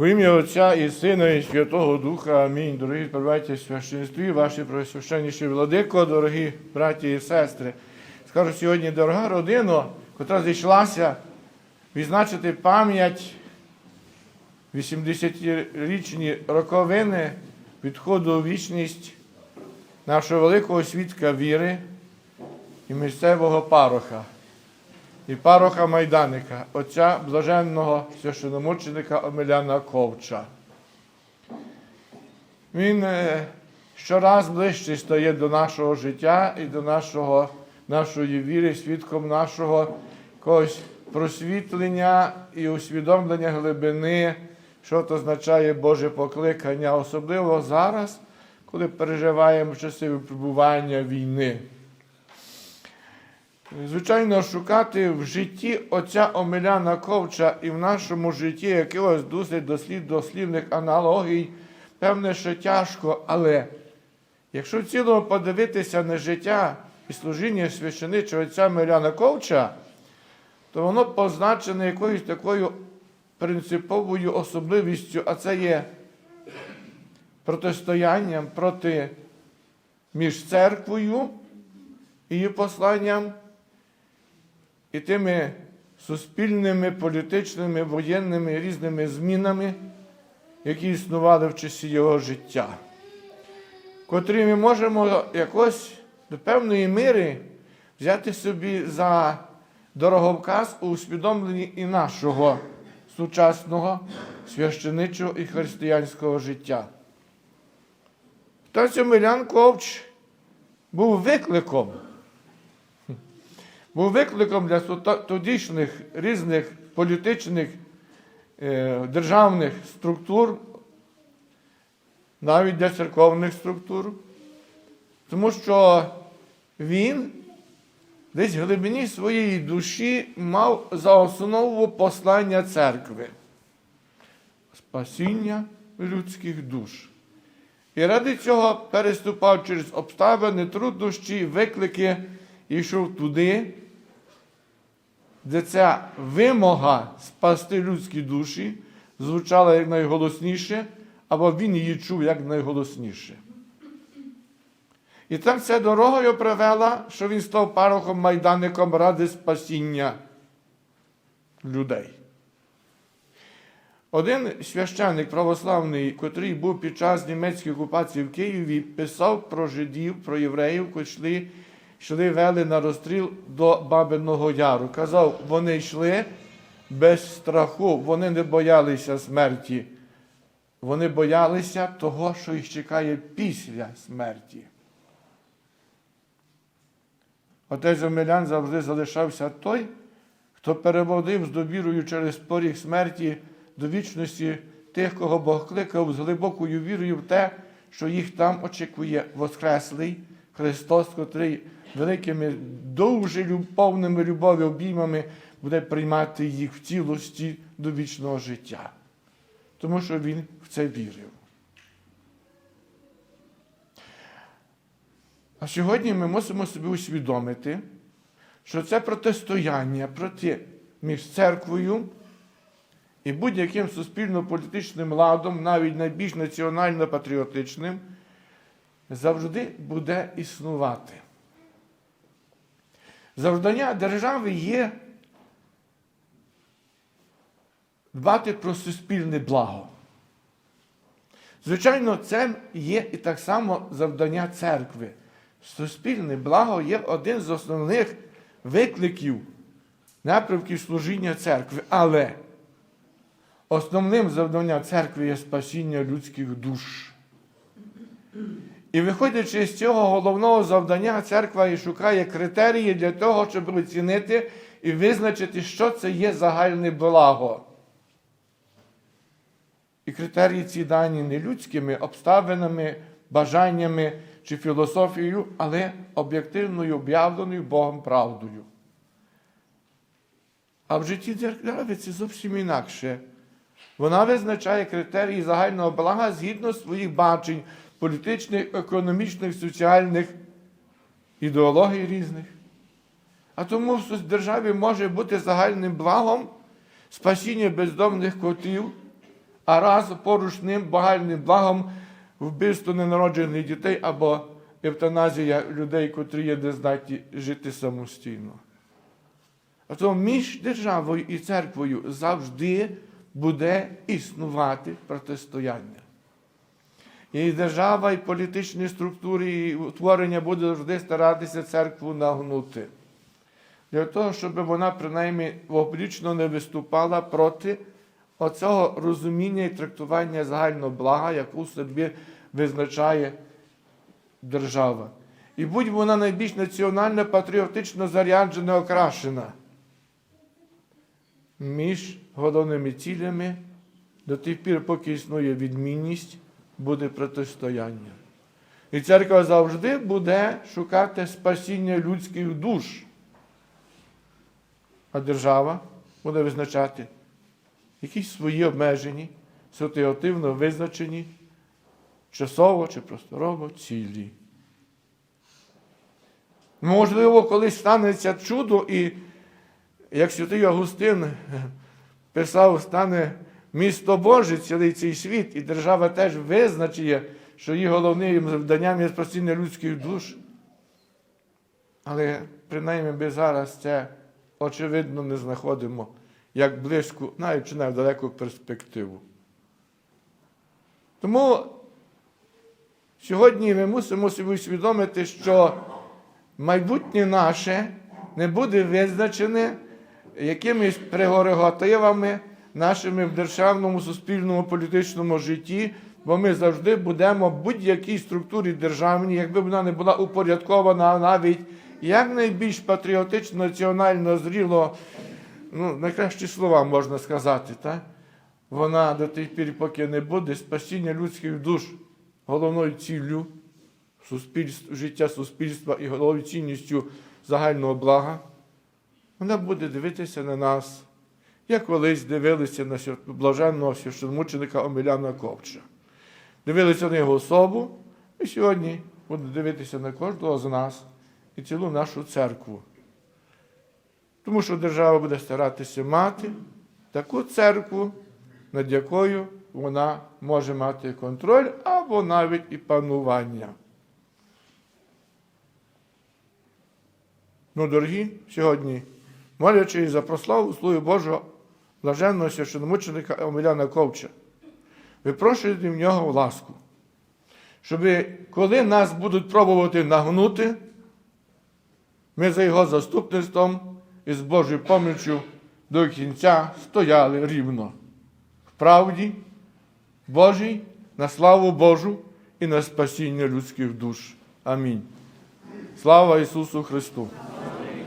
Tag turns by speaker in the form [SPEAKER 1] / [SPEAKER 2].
[SPEAKER 1] У ім'я Отця і Сина, і Святого Духа. Амінь. Дорогі в священстві, ваші просвященніші владико, дорогі браті і сестри. Скажу сьогодні, дорога родина, котра зійшлася відзначити пам'ять 80-річні роковини відходу у вічність нашого великого свідка віри і місцевого пароха і пароха майданика, отця блаженного священомученика Омеляна Ковча. Він е, щораз ближче стає до нашого життя і до нашого, нашої віри, свідком нашого якогось просвітлення і усвідомлення глибини, що це означає Боже покликання, особливо зараз, коли переживаємо часи випробування війни. Звичайно, шукати в житті отця Омеляна Ковча і в нашому житті якихось досить дослід, дослівних аналогій, певне, що тяжко, але якщо в цілому подивитися на життя і служіння священичого отця Омеляна Ковча, то воно позначене якоюсь такою принциповою особливістю, а це є протистоянням проти між церквою і її посланням і тими суспільними, політичними, воєнними різними змінами, які існували в часі його життя, котрі ми можемо якось до певної міри взяти собі за дороговказ у усвідомленні і нашого сучасного священичого і християнського життя. Та Милян Ковч був викликом був викликом для тодішніх різних політичних е, державних структур, навіть для церковних структур, тому що він десь в глибині своєї душі мав за основу послання церкви, спасіння людських душ. І ради цього переступав через обставини, труднощі, виклики йшов туди, де ця вимога спасти людські душі звучала як найголосніше, або він її чув як найголосніше. І так ця дорога його привела, що він став парохом майданником ради спасіння людей. Один священник православний, котрий був під час німецької окупації в Києві, писав про жидів, про євреїв, котрі йшли вели на розстріл до Бабиного Яру. Казав, вони йшли без страху, вони не боялися смерті. Вони боялися того, що їх чекає після смерті. Отець Омелян завжди залишався той, хто переводив з довірою через поріг смерті до вічності тих, кого Бог кликав з глибокою вірою в те, що їх там очікує Воскреслий Христос, котрий великими, дуже повними любові обіймами буде приймати їх в цілості до вічного життя. Тому що він в це вірив. А сьогодні ми мусимо собі усвідомити, що це протистояння проти між церквою і будь-яким суспільно-політичним ладом, навіть найбільш національно-патріотичним, завжди буде існувати. Завдання держави є дбати про суспільне благо. Звичайно, це є і так само завдання церкви. Суспільне благо є один з основних викликів, напрямків служіння церкви. Але основним завданням церкви є спасіння людських душ. І виходячи з цього головного завдання, церква і шукає критерії для того, щоб оцінити і визначити, що це є загальне благо. І критерії ці дані не людськими обставинами, бажаннями чи філософією, але об'єктивною об'явленою Богом правдою. А в житті держави це зовсім інакше. Вона визначає критерії загального блага згідно своїх бачень політичних, економічних, соціальних ідеологій різних. А тому в державі може бути загальним благом спасіння бездомних котів а раз поруч ним багальним благом вбивство ненароджених дітей або евтаназія людей, котрі є нездатні жити самостійно. А тому між державою і церквою завжди буде існувати протистояння. І держава, і політичні структури, і утворення буде завжди старатися церкву нагнути. Для того, щоб вона принаймні публічно не виступала проти оцього розуміння і трактування загального блага, яку собі визначає держава. І будь вона найбільш національно патріотично заряджена, окрашена між головними цілями до тих пір, поки існує відмінність, буде протистояння. І церква завжди буде шукати спасіння людських душ. А держава буде визначати якісь свої обмежені, ситуативно визначені, часово чи просторово цілі. Можливо, колись станеться чудо, і як святий Августин писав, стане місто Боже, цілий цей світ, і держава теж визначує, що її головним завданням є спасіння людських душ. Але принаймні ми зараз це очевидно не знаходимо як близьку, навіть чи навіть далеку перспективу. Тому сьогодні ми мусимо собі усвідомити, що майбутнє наше не буде визначене якимись прерогативами нашими в державному, суспільному, політичному житті, бо ми завжди будемо в будь-якій структурі державній, якби вона не була упорядкована навіть як найбільш патріотично, національно зріло, ну, найкращі слова можна сказати, так? вона до тих пір, поки не буде спасіння людських душ головною ціллю суспільств, життя суспільства і головною цінністю загального блага, вона буде дивитися на нас, як колись дивилися на блаженного священомученика Омеляна Ковча. Дивилися на його особу, і сьогодні буде дивитися на кожного з нас і цілу нашу церкву. Тому що держава буде старатися мати таку церкву, над якою вона може мати контроль або навіть і панування. Ну, дорогі, сьогодні, молячи за прославу Слуги Божого, блаженного священомученика Омеляна Ковча, випрошуйте в нього ласку, щоб коли нас будуть пробувати нагнути, ми за його заступництвом і з Божою поміччю до кінця стояли рівно. В правді Божій на славу Божу і на спасіння людських душ. Амінь. Слава Ісусу Христу!